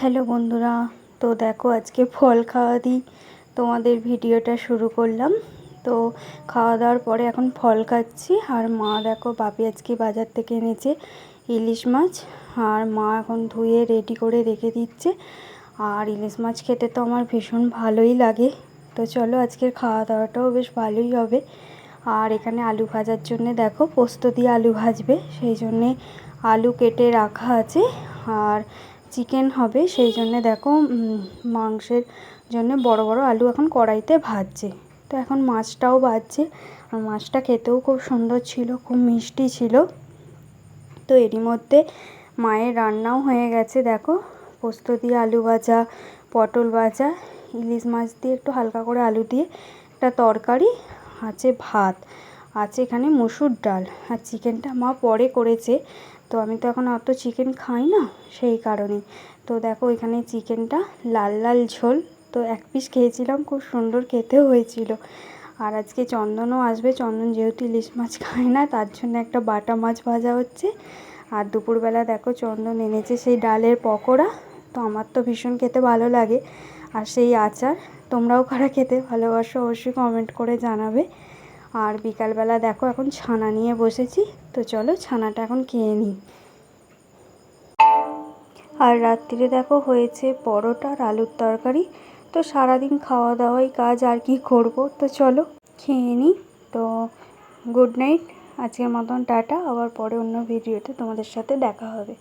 Hello বন্ধুরা, তো দেখো আজকে ফল খাওয়া দিই তোমাদের ভিডিওটা শুরু করলাম। তো খাওয়া দাওয়ার পরে এখন ফল খাচ্ছি, আর মা দেখো বাপি আজকে বাজার থেকে এনেছে ইলিশ মাছ, আর মা এখন ধুয়ে রেডি করে রেখে দিচ্ছে। আর ইলিশ মাছ খেতে তো আমার ভীষণ ভালোই লাগে। তো চলো আজকের খাওয়া দাওয়াটাও বেশ ভালোই হবে। আর এখানে আলু ভাজার জন্য দেখো পোস্ত দিয়ে আলু ভাজবে, সেই জন্যে আলু কেটে রাখা আছে। আর চিকেন হবে, সেই জন্যে দেখো মাংসের জন্য বড় বড় আলু এখন কড়াইতে ভাজছে। তো এখন মাছটাও ভাজছে। আর মাছটা খেতেও খুব সুন্দর ছিল, খুব মিষ্টি ছিল। তো এরই মধ্যে মায়ের রান্নাও হয়ে গেছে, দেখো। পোস্ত দিয়ে আলু ভাজা, পটল ভাজা, ইলিশ মাছ দিয়ে একটু হালকা করে আলু দিয়ে একটা তরকারি, আছে ভাত। আছে এখানে মসুর ডাল আর চিকেনটা মা পরে করেছে। তো আমি তো এখন অত চিকেন খাই না সেই কারণে। তো দেখো এখানে চিকেনটা লাল লাল ঝোল। তো এক পিস খেয়েছিলাম, খুব সুন্দর খেতেও হয়েছিল। আর আজকে চন্দনও আসবে, চন্দন যেহেতু ইলিশ মাছ খায় না, তার জন্য একটা বাটা মাছ ভাজা হচ্ছে। আর দুপুরবেলা দেখো চন্দন এনেছে সেই ডালের পকোড়া। তো আমার তো ভীষণ খেতে ভালো লাগে। আর সেই আচার, তোমরাও কারা খেতে ভালোবাসো অবশ্যই কমেন্ট করে জানাবে। আর বিকালবেলা দেখো এখন ছানা নিয়ে বসেছি। তো চলো ছানাটা এখন খেয়ে নিই। আর রাত্রিরে দেখো হয়েছে পরোটা আর আলুর তরকারি। তো সারাদিন খাওয়া দাওয়াই কাজ, আর কি করব? তো চলো খেয়ে নিই। তো গুড নাইট। আজকের মতন টাটা। আবার পরে অন্য ভিডিওতে তোমাদের সাথে দেখা হবে।